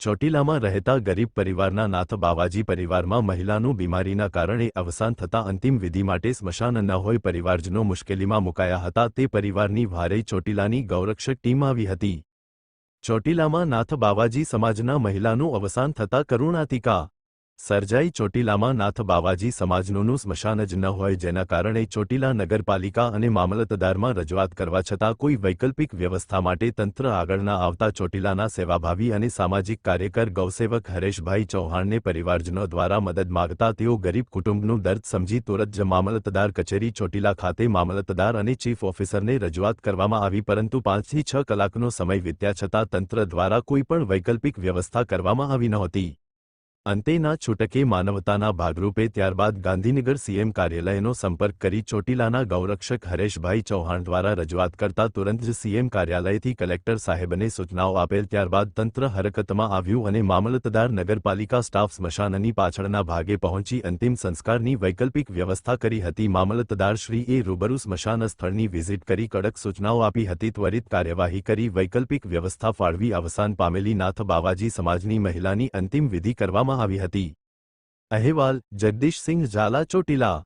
ચોટીલામાં રહેતા ગરીબ પરિવારના નાથ બાવાજી પરિવારમાં મહિલાનું બીમારીના કારણે અવસાન થતાં અંતિમ વિધિ માટે સ્મશાન ન હોય પરિવારજનો મુશ્કેલીમાં મુકાયા હતા. તે પરિવારની ભારે ચોટીલાની ગૌરક્ષક ટીમ આવી હતી. ચોટીલામાં નાથ બાવાજી સમાજના મહિલાનું અવસાન થતાં કરુણાતિકા સર્જાઈ ચોટીલામાં નાથ બાવાજી સમાજનું સ્મશાન જ ન હોય જેના કારણે ચોટીલા નગરપાલિકા અને મામલતદારમાં રજૂઆત કરવા છતાં કોઈ વૈકલ્પિક વ્યવસ્થા માટે તંત્ર આગળ ન આવતા ચોટીલાના સેવાભાવી અને સામાજિક કાર્યકર ગૌસેવક હરેશભાઈ ચૌહાણને પરિવારજનો દ્વારા મદદ માગતા તેઓ ગરીબ કુટુંબનું દર્દ સમજી તુરત જ મામલતદાર કચેરી ચોટીલા ખાતે મામલતદાર અને ચીફ ઓફિસરને રજૂઆત કરવામાં આવી પરંતુ પાંચથી છ કલાકનો સમય વીત્યા છતાં તંત્ર દ્વારા કોઈપણ વૈકલ્પિક વ્યવસ્થા કરવામાં આવી નહોતી અંતે ના છૂટકે માનવતાના ભાગરૂપે ત્યારબાદ ગાંધીનગર સીએમ કાર્યાલયનો સંપર્ક કરી ચોટીલાના ગૌરક્ષક હરેશભાઈ ચૌહાણ દ્વારા રજૂઆત કરતા તુરંત જ સીએમ કાર્યાલયથી કલેક્ટર સાહેબને સૂચનાઓ આપેલ ત્યારબાદ તંત્ર હરકતમાં આવ્યું અને મામલતદાર નગરપાલિકા સ્ટાફ સ્મશાનની પાછળના ભાગે પહોંચી અંતિમ સંસ્કારની વૈકલ્પિક વ્યવસ્થા કરી હતી. મામલતદાર શ્રીએ રૂબરૂ સ્મશાન સ્થળની વિઝિટ કરી કડક સૂચનાઓ આપી હતી. ત્વરિત કાર્યવાહી કરી વૈકલ્પિક વ્યવસ્થા ફાળવી. અવસાન પામેલી નાથ બાવાજી સમાજની મહિલાની અંતિમ વિધિ કરવામાં આવી હતી. અહેવાલ જગદીશસિંહ ઝાલા ચોટીલા.